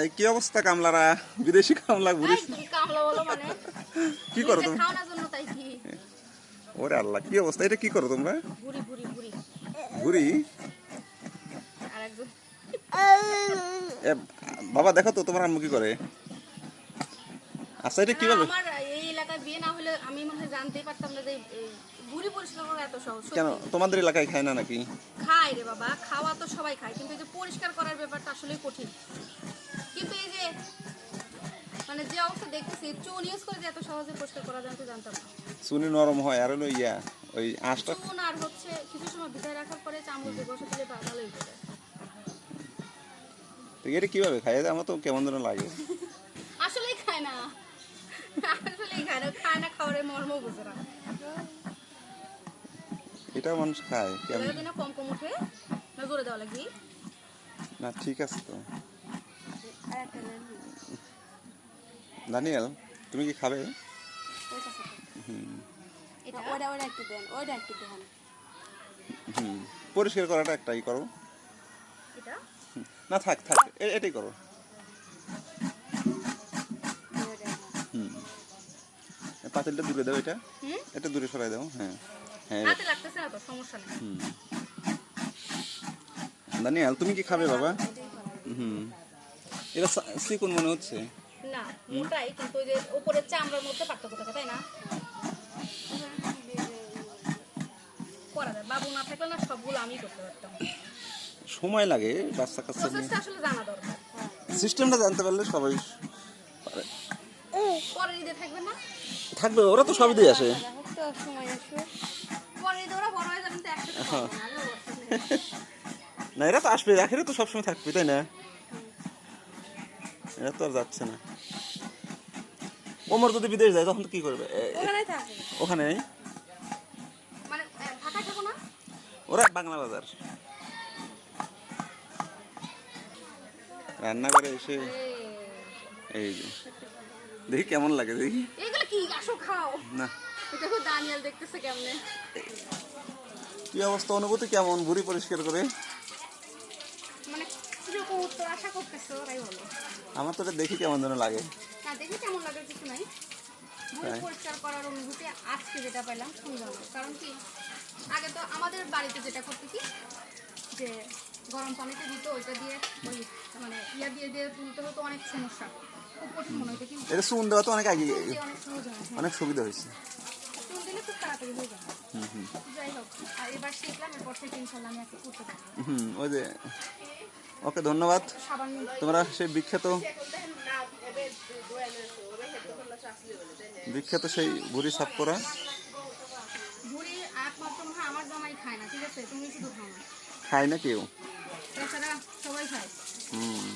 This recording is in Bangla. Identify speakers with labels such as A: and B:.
A: এই কি অবস্থা কামলারা? বিদেশি কামলা ঘুরে
B: এই, তুমি কামলা বলো মানে?
A: কি করো তুমি
B: কি?
A: ওরে আল্লাহ কি অবস্থা? এটা কি করো তোমরা? ঘুরি বাবা দেখো তো তোমার আম্মু কি করে? আচ্ছা এটা কীভাবে?
B: আমার এই এলাকায় বিয়ে না হলে আমি জানতেই পারতাম না যে বুড়ি পরিষ্কার এত সহজ
A: কেন? তোমাদের এলাকায় খায় না নাকি?
B: খায় রে বাবা খাওয়া তো সবাই খায় কিন্তু এই যে পরিষ্কার করার ব্যাপারটা আসলেই কঠিন। মানে যে অবস্থা দেখতেছি চুন ইউজ করে এত সহজে পরিষ্কার করা যায় তো জানতাম না।
A: চুনি নরম হয় আর হলো ইয়া ওই আঁশটা
B: চুন আর হচ্ছে কিছু সময় ভিতরে রাখার পরে চামড় দিয়ে বসে দিলে ভালোই হয়ে
A: তো এটা কীভাবে খায়? আমার তো কেমন যেন লাগে।
B: আসলেই খায় না। আসলেই খায় না খায় না খাওয়ার মর্ম বুঝে না।
A: এটাও মানুষ খায় কেমন?
B: দিনে কম কম উঠে না জোরে দেওয়া লাগি
A: না ঠিক আছে তো। দানিয়েল তুমি কি খাবে? হুম পরিষ্কার করাটা একটাই করো। না থাক থাক এটাই করো। হুম পাতিলটা দূরে দাও এটা। এটা দূরে সরাই দাও হ্যাঁ। হ্যাঁ হুম। দানিয়াল তুমি কি খাবে বাবা? হুম এটা সা- চিকন মনে হচ্ছে।
B: না মোটাই কিন্তু ওই যে উপরের চামড়ার মধ্যে পার্থক্য থাকে তাই না? করা যায়। বাবু না থাকলে না সবগুলো আমি করতে পারতাম।
A: সময় লাগে বাচ্চা কাচ্চা
B: প্রসেসটা আসলে জানা দরকার।
A: সিস্টেমটা জানতে পারলে সবাই পারে।
B: পরের ঈদে থাকবে না?
A: থাকবে ওরা তো সবই দিয়ে আসে।
C: সময় আসবে
B: পরের ঈদে ওরা বড় হয়ে যাবেন তো একসাথে। না,
A: এরা তো আসবে এরা তো সবসময় থাকবে তাই না? এরা তো আর যাচ্ছে না। ওমর যদি বিদেশ যায় তখন তো কি করবে?
C: ওখানে
B: মানে
A: ওরা বাংলা বাজার। রান্না করে এসে
B: এই,
A: যে। দেখি কেমন লাগে দেখি।
B: এইগুলো কি? আসো খাও।
A: না।
B: দেখো দানিয়াল দেখতেছে কেমনে।
A: কি অবস্থা? অনুভূতি কেমন? বুড়ি পরিষ্কার করে?
B: মানে আশা করতেছো
A: আমার তো দেখি কেমন যেন লাগে।
B: না দেখে কেমন লাগার কিছু নাই। ভুল পরিষ্কার করার অনুভূতি আজকে যেটা পেলাম ভালো কারণ কি আগে তো আমাদের বাড়িতে যেটা করতে কি যে গরম পানিতে দিত ওইটা দিয়ে ওই মানে ইয়া দিয়ে দিয়ে তুলতে হতো অনেক সমস্যা। খুব কঠিন মনে হতো কিন্তু
A: এটা চুন দেওয়া তো অনেক আগে
B: অনেক
A: সুবিধা হয়েছে।
B: চুন দিলে খুব তাড়াতাড়ি হয়ে
A: হুম
B: যাই হোক আর এবার শিখলাম এরপর থেকে ইনশাল্লাহ আমি একটা করতে পারব।
A: হুম ওই যে ওকে ধন্যবাদ। তোমরা সেই বিখ্যাত বিখ্যাত সেই বুড়ি সাফ করা খায় না কেউ?
B: তাছাড়া সবাই খায়।
A: হুম।